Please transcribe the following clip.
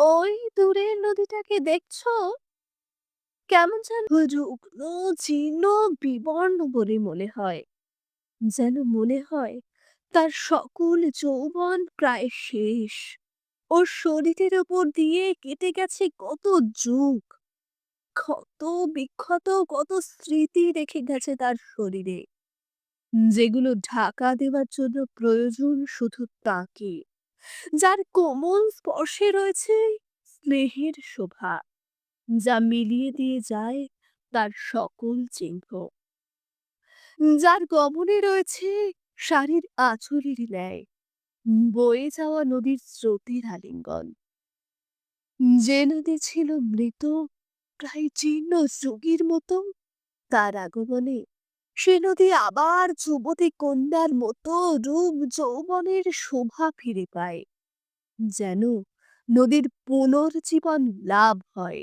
ওই দূরের নদীটাকে দেখছ? কেমন যেন রুগ্ন, জীর্ণ, বিবর্ণ বলে মনে হয়। যেন মনে হয় তার সকল যৌবন প্রায় শেষ। ওর শরীরের ওপর দিয়ে কেটে গেছে কত যুগ। ক্ষত বিক্ষত কত স্মৃতি রেখে গেছে তার শরীরে। যেগুলো ঢাকা দেওয়ার জন্য প্রয়োজন শুধু তাকে। যার কোমল স্পর্শে রয়েছে স্নেহের শোভা। যা মিলিয়ে দিয়ে যায় তার সকল চিহ্ন। যার গমনে রয়েছে শাড়ির আঁচলের ন্যায়, বয়ে যাওয়া নদীর স্রোতের আলিঙ্গন। যে নদী ছিল মৃত, প্রায় জীর্ণ যোগীর মতো, তার আগমনে সে নদী আবার যুবতী কন্যার মতো রূপ যৌবনের শোভা ফিরে পায়। যেন নদীর পুনর্জীবন লাভ হয়।